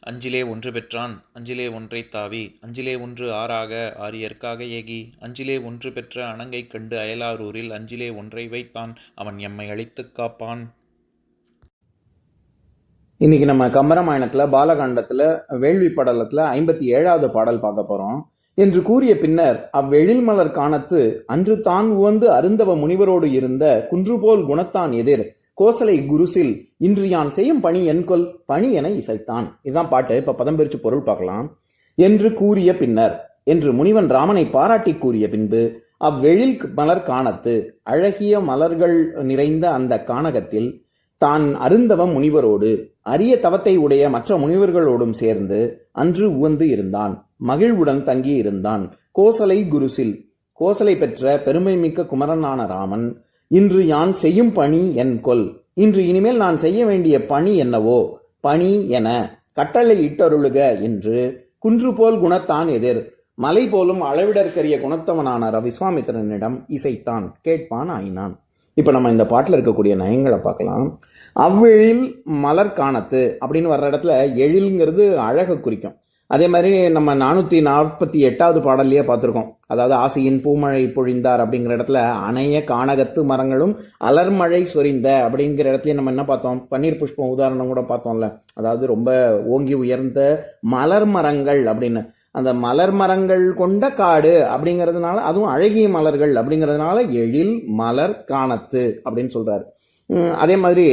அஞ்சிலே ஒன்று பெற்றான் அஞ்சிலே ஒன்றை தாவி அஞ்சிலே ஒன்று ஆறாக ஆரியற்காக ஏகி அஞ்சிலே ஒன்று பெற்ற அணங்கை கண்டு அயலாரூரில் அஞ்சிலே ஒன்றை வைத்தான் அவன் எம்மை அழித்துக் காப்பான். இன்னைக்கு நம்ம கம்பராமாயணத்துல பாலகாண்டத்தில் வேள்வி படலத்தில் ஐம்பத்தி ஏழாவது பாடல் பார்க்க போறோம். என்று கூறிய பின்னர் அவ்வெழில் மலர் காணத்து அன்று தான் உவந்து அருந்தவ முனிவரோடு இருந்த குன்றுபோல் குணத்தான் எதிர். கோசலை குருசில் இன்று யான் செய்யும் பணி என்கொல் பணி என இசைத்தான். இதுதான் பாட்டு. இப்ப பதம் பிரிச்சு பொருள் பார்க்கலாம். என்று கூறிய பின்னர் என்று முனிவன் ராமனை பாராட்டி கூறிய பின்பு அவ்வெழில் மலர் காணத்து அழகிய மலர்கள் நிறைந்த அந்த கானகத்தில் தான் அருந்தவம் முனிவரோடு அரிய தவத்தை உடைய மற்ற முனிவர்களோடும் சேர்ந்து அன்று உவந்து இருந்தான். மகிழ்வுடன் தங்கி இருந்தான் கோசலை குருசில் கோசலை பெற்ற பெருமை மிக்க குமரனான ராமன் இன்று யான் செய்யும் பணி என் கொல். இன்று இனிமேல் நான் செய்ய வேண்டிய பணி என்னவோ? பணி என கட்டளை இட்டருளுக என்று குன்று போல் குணத்தான் எதிர். மலை போலும் அளவிடற்கரிய குணத்தவனான விஸ்வாமித்திரனிடம் இசைத்தான். கேட்பான் ஆயினான். இப்போ நம்ம இந்த பாட்டில் இருக்கக்கூடிய நயங்களை பார்க்கலாம். அவ்வெழில் மலர் காணத்து அப்படின்னு வர்ற இடத்துல எழில்ங்கிறது அழகை குறிக்கும். அதே மாதிரி நம்ம நானூற்றி நாற்பத்தி எட்டாவது பாடல்லையே பார்த்துருக்கோம். அதாவது ஆசையின் பூமழை பொழிந்தார் அப்படிங்கிற இடத்துல அணைய கானகத்து மரங்களும் அலர்மழை சொரிந்த அப்படிங்கிற இடத்துல நம்ம என்ன பார்த்தோம்? பன்னீர் புஷ்பம் உதாரணம் கூட பார்த்தோம்ல. அதாவது ரொம்ப ஓங்கி உயர்ந்த மலர் மரங்கள் அப்படின்னு. அந்த மலர் மரங்கள் கொண்ட காடு அப்படிங்கிறதுனால அதுவும் அழகிய மலர்கள் அப்படிங்கிறதுனால எழில் மலர் காணத்து அப்படின்னு சொல்கிறாரு அதே மாதிரி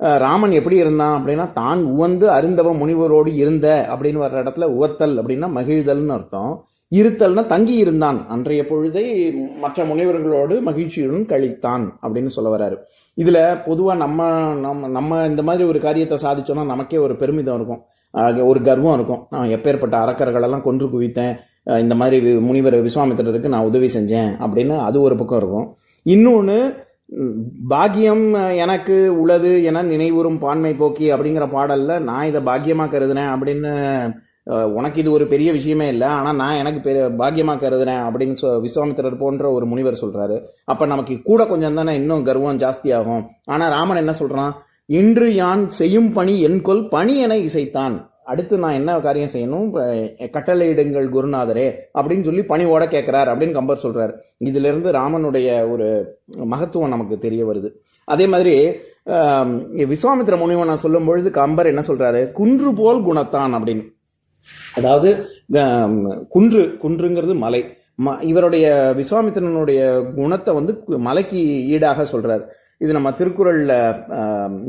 ராமன் எப்படி இருந்தான் அப்படின்னா தான் உவந்து அருந்தவ முனிவரோடு இருந்த அப்படின்னு வர்ற இடத்துல உவத்தல் அப்படின்னா மகிழ்தல்னு அர்த்தம். இருத்தல்னா தங்கி இருந்தான். அன்றைய பொழுதை மற்ற முனிவர்களோடு மகிழ்ச்சியுடன் கழித்தான் அப்படின்னு சொல்ல வர்றாரு. இதுல பொதுவா நம்ம நம்ம நம்ம இந்த மாதிரி ஒரு காரியத்தை சாதிச்சோம்னா நமக்கே ஒரு பெருமிதம் இருக்கும். ஒரு கர்வம் இருக்கும். நான் எப்பேற்பட்ட அறக்கர்களெல்லாம் கொன்று குவித்தேன். இந்த மாதிரி முனிவர் விஸ்வாமித்திரருக்கு நான் உதவி செஞ்சேன் அப்படின்னு அது ஒரு பக்கம் இருக்கும். இன்னொன்று பாக்கியம் எனக்கு உளது என நினைவுறும் பான்மை போக்கி அப்படிங்கிற பாடலில் நான் இதை பாக்கியமாக கருதுனேன் அப்படின்னு உனக்கு இது ஒரு பெரிய விஷயமே இல்லை. ஆனால் நான் எனக்கு பெரிய பாக்கியமாக கருதுனேன் அப்படின்னு சொ விஸ்வாமித்திரர் போன்ற ஒரு முனிவர் சொல்கிறாரு அப்போ நமக்கு கூட கொஞ்சம் தானே இன்னும் கர்வம் ஜாஸ்தியாகும் ஆனால் ராமன் என்ன சொல்கிறான் இன்று யான் செய்யும் பணி என்கொல் பணி என இசைத்தான். அடுத்து நான் என்ன காரியம் செய்யணும்? கட்டளையிடுங்கள் குருநாதரே அப்படின்னு சொல்லி பணிவோட கேட்குறார் அப்படின்னு கம்பர் சொல்கிறார் இதிலிருந்து ராமனுடைய ஒரு மகத்துவம் நமக்கு தெரிய வருது. அதே மாதிரி ஆம், விஸ்வாமித்திர முனிவனை சொல்லும் பொழுது கம்பர் என்ன சொல்கிறாரு குன்று போல் குணத்தான் அப்படின்னு. அதாவது குன்று குன்றுங்கிறது மலை. ம- இவருடைய விஸ்வாமித்திரனுடைய குணத்தை வந்து கு- மலைக்கு ஈடாக சொல்கிறார் இது நம்ம திருக்குறளில்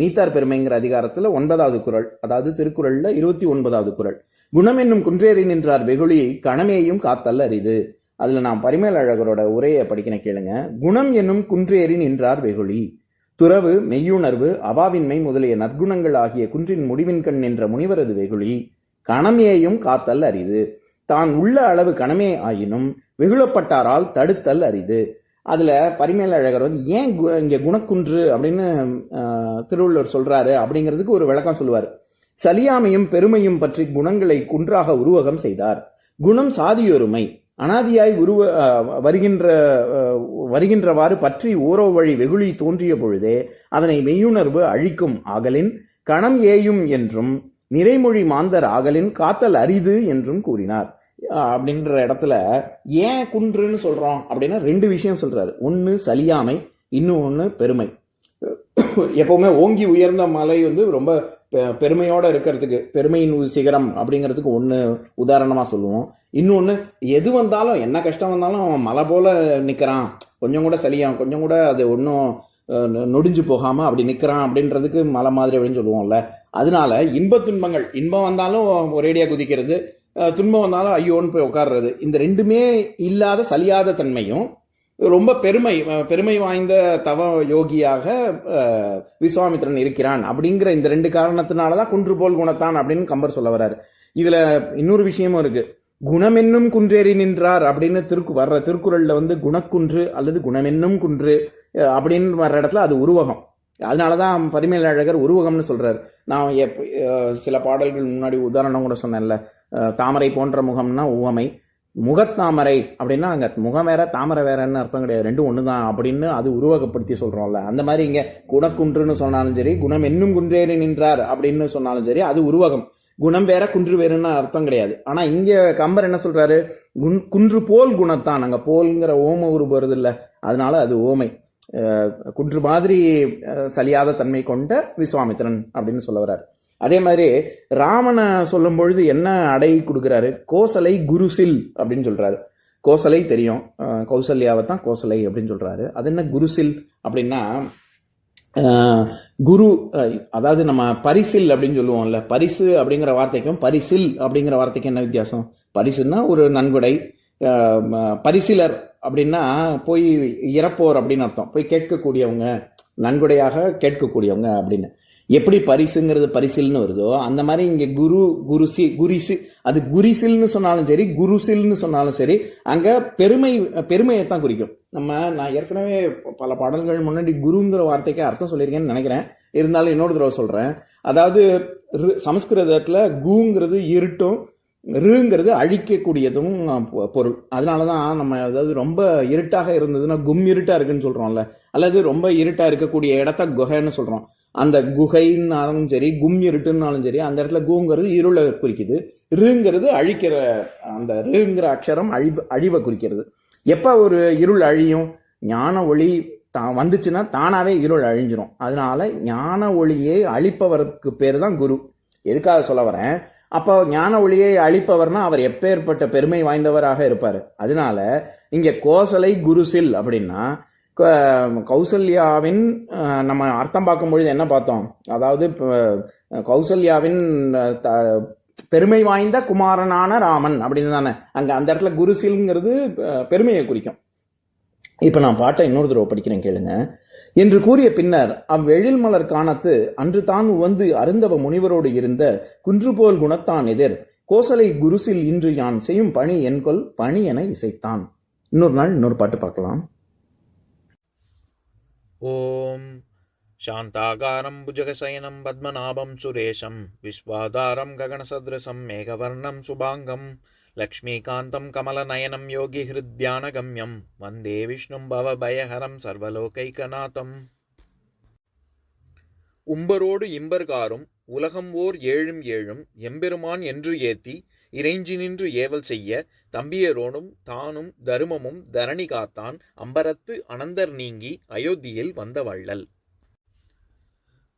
நீத்தார் பெருமைங்கிற அதிகாரத்தில் ஒன்பதாவது குறள் அதாவது திருக்குறளில் இருபத்தி ஒன்பதாவது குறள். குணம் என்னும் குன்றேறி நின்றார் வெகுளி கணமேயும் காத்தல் அரிது. அதில் நான் பரிமேல் அழகரோட உரையை படிக்கின கேளுங்க. குணம் என்னும் குன்றேறி நின்றார் வெகுளி. துறவு மெய்யுணர்வு அவாவின்மை முதலிய நற்குணங்கள் ஆகிய குன்றின் முடிவின் கண் நின்ற முனிவரது வெகுளி கணமேயும் காத்தல் அரிது. தான் உள்ள அளவு கணமே ஆயினும் வெகுளப்பட்டாரால் தடுத்தல் அரிது. அதில் பரிமேல அழகர் வந்து ஏன் கு- குணக்குன்று? அப்படின்னு திருவள்ளுவர் சொல்கிறாரு அப்படிங்கிறதுக்கு ஒரு விளக்கம் சொல்லுவார். சலியாமையும் பெருமையும் பற்றி குணங்களை குன்றாக உருவகம் செய்தார். குணம் சாதியொருமை. அனாதியாய் உருவ வருகின்ற வருகின்றவாறு பற்றி ஓரோ வழி வெகுளி தோன்றிய பொழுதே அதனை மெய்யுணர்வு அழிக்கும் ஆகலின் கணம் ஏயும் என்றும் நிறைமொழி மாந்தர் ஆகலின் காத்தல் அரிது என்றும் கூறினார். அப்படின்ற இடத்துல ஏன் குன்றுன்னு சொல்கிறோம் அப்படின்னா ரெண்டு விஷயம் சொல்கிறாரு ஒன்று சலியாமை இன்னொன்னு பெருமை. எப்பவுமே ஓங்கி உயர்ந்த மலை வந்து ரொம்ப பெ- பெருமையோட இருக்கிறதுக்கு பெருமையின் சிகரம் அப்படிங்கிறதுக்கு ஒன்று உதாரணமாக சொல்லுவோம். இன்னொன்று எது வந்தாலும் என்ன கஷ்டம் வந்தாலும் அவன் மலை போல் நிற்கிறான் கொஞ்சம் கூட சலியான் கொஞ்சம் கூட அது ஒன்றும் நொடிஞ்சு போகாமல் அப்படி நிற்கிறான் அப்படின்றதுக்கு மலை மாதிரி அப்படின்னு சொல்லுவோம்ல. அதனால இன்ப துன்பங்கள் இன்பம் வந்தாலும் ஒரேடியாக குதிக்கிறது துன்பம் வந்தாலும் ஐயோன்னு போய் உட்கார்றது. இந்த ரெண்டுமே இல்லாத சலியாத தன்மையும் ரொம்ப பெருமை பெருமை வாய்ந்த தவ யோகியாக விஸ்வாமித்திரன் இருக்கிறான் அப்படிங்கிற இந்த ரெண்டு காரணத்தினால தான் குன்று போல் குணத்தான் அப்படின்னு கம்பர் சொல்ல வர்றாரு. இதுல இன்னொரு விஷயமும் இருக்கு. குணமென்னும் குன்றேறி நின்றார் அப்படின்னு திருக்கு வர்ற திருக்குறள்ல வந்து குணக்குன்று அல்லது குணமென்னும் குன்று அப்படின்னு வர்ற இடத்துல அது உருவகம். அதனால தான் பரிமேல் அழகர் உருவகம்னு சொல்கிறார் நான் எப் சில பாடல்கள் முன்னாடி உதாரணம் கூட சொன்னேன்ல. தாமரை போன்ற முகம்னா உவமை. முகத்தாமரை அப்படின்னா அங்க முகம் வேற தாமரை வேறன்னு அர்த்தம் கிடையாது. ரெண்டும் தான் அப்படின்னு அது உருவகப்படுத்தி சொல்றோம்ல. அந்த மாதிரி இங்க குணக்குன்றுன்னு சொன்னாலும் சரி குணம் என்னும் குன்றேறி நின்றார் அப்படின்னு சொன்னாலும் சரி அது உருவகம். குணம் வேற குன்று வேறுன்னு அர்த்தம் கிடையாது. ஆனா இங்க கம்பர் என்ன சொல்றாரு? குன்- குன்று போல் குணத்தான். அங்க போல்ங்கிற ஓம உருவு வருது இல்ல அதனால அது ஓமை. குன்று மாதிரி சலியாத தன்மை கொண்ட விஸ்வாமித்திரன் அப்படின்னு சொல்ல வர்றாரு. அதே மாதிரி ராமனை சொல்லும் பொழுது என்ன அடை கொடுக்குறாரு? கோசலை குருசில் அப்படின்னு சொல்றாரு. கோசலை தெரியும். கௌசல்யாவை தான் கோசலை அப்படின்னு சொல்றாரு. அது என்ன குருசில் அப்படின்னா குரு அதாவது நம்ம பரிசில் அப்படின்னு சொல்லுவோம்ல. பரிசு அப்படிங்கிற வார்த்தைக்கும் பரிசில் அப்படிங்கிற வார்த்தைக்கு என்ன வித்தியாசம்? பரிசுன்னா ஒரு நன்கொடை. பரிசிலர் அப்படின்னா போய் இறப்போர் அப்படின்னு அர்த்தம். போய் கேட்கக்கூடியவங்க நன்கொடையாக கேட்கக்கூடியவங்க அப்படின்னு. எப்படி பரிசுங்கிறது பரிசில்னு வருதோ அந்த மாதிரி இங்கே குரு குருசி குரிசி அது குரிசில்னு சொன்னாலும் சரி குருசில்னு சொன்னாலும் சரி அங்கே பெருமை பெருமையை தான் குறிக்கும். நம்ம நான் ஏற்கனவே பல பாடல்கள் முன்னாடி குருங்கிற வார்த்தைக்கு அர்த்தம் சொல்லியிருக்கேன்னு நினைக்கிறேன். இருந்தாலும் இன்னொரு தடவை சொல்கிறேன் அதாவது ரு- சமஸ்கிருதத்துல கூங்கிறது இருட்டும் ருங்கிறது அழிக்கக்கூடியதும் பொ- பொருள். அதனால தான் நம்ம அதாவது ரொம்ப இருட்டாக இருந்ததுன்னா கும் இருட்டாக இருக்குன்னு சொல்கிறோம்ல அல்லது ரொம்ப இருட்டாக இருக்கக்கூடிய இடத்த குகைன்னு சொல்கிறோம் அந்த குகைன்னாலும் சரி கும் இருட்டுன்னாலும் சரி அந்த இடத்துல கூங்கிறது இருளை குறிக்குது. ருங்கிறது அழிக்கிற அந்த ருங்கிற அக்ஷரம் அழிவு அழிவை குறிக்கிறது. எப்போ ஒரு இருள் அழியும்? ஞான ஒளி தா வந்துச்சுன்னா தானாகவே இருள் அழிஞ்சிரும். அதனால ஞான ஒளியை அழிப்பவருக்கு பேர் தான் குரு. எதுக்காக சொல்ல வரேன்? அப்போ ஞான ஒளியை அழிப்பவர்னா அவர் எப்பேற்பட்ட பெருமை வாய்ந்தவராக இருப்பார். அதனால இங்கே கோசலை குருசில் அப்படின்னா கௌசல்யாவின் நம்ம அர்த்தம் பார்க்கும் பொழுது என்ன பார்த்தோம்? அதாவது கௌசல்யாவின் த- பெருமை வாய்ந்த குமாரனான ராமன் அப்படின்னு தானே. அங்கே அந்த இடத்துல குருசில்ங்கிறது பெருமையை குறிக்கும். இப்போ நான் பாட்டை இன்னொரு தடவை படிக்கிறேன் கேளுங்க. என்று கூறிய பின்னர் அவ்வெழில் மலர் காணத்து அன்று தான் உவந்து அருந்தவ முனிவரோடு இருந்த குன்றுபோல் குணத்தான் எதிர். கோசலை குருசில் இன்று யான் செய்யும் பணி என்கொல் பணி என இசைத்தான். இன்னொரு நாள் இன்னொரு பாட்டு பார்க்கலாம். ஓம் शान्ताकारं भुजगशयनं पद्मनाभं सुरेशं विश्वाधारं गगनसदृशं मेघवर्णं शुभाङ्गं लक्ष्मीकान्तं कमलनयनं योगिहृद्यानगम्यं वन्दे विष्णुं भवभयहरं सर्वलोकैकनाथम् உம்பரோடு இம்பர்காரும் உலகம் ஓர் ஏழும் ஏழும் எம்பெருமான் என்று ஏத்தி இறைஞ்சி நின்று ஏவல் செய்ய தம்பியரோடும் தானும் தருமமும் தரணி காத்தான் அம்பரத்து அனந்தர் நீங்கி அயோத்தியில் வந்த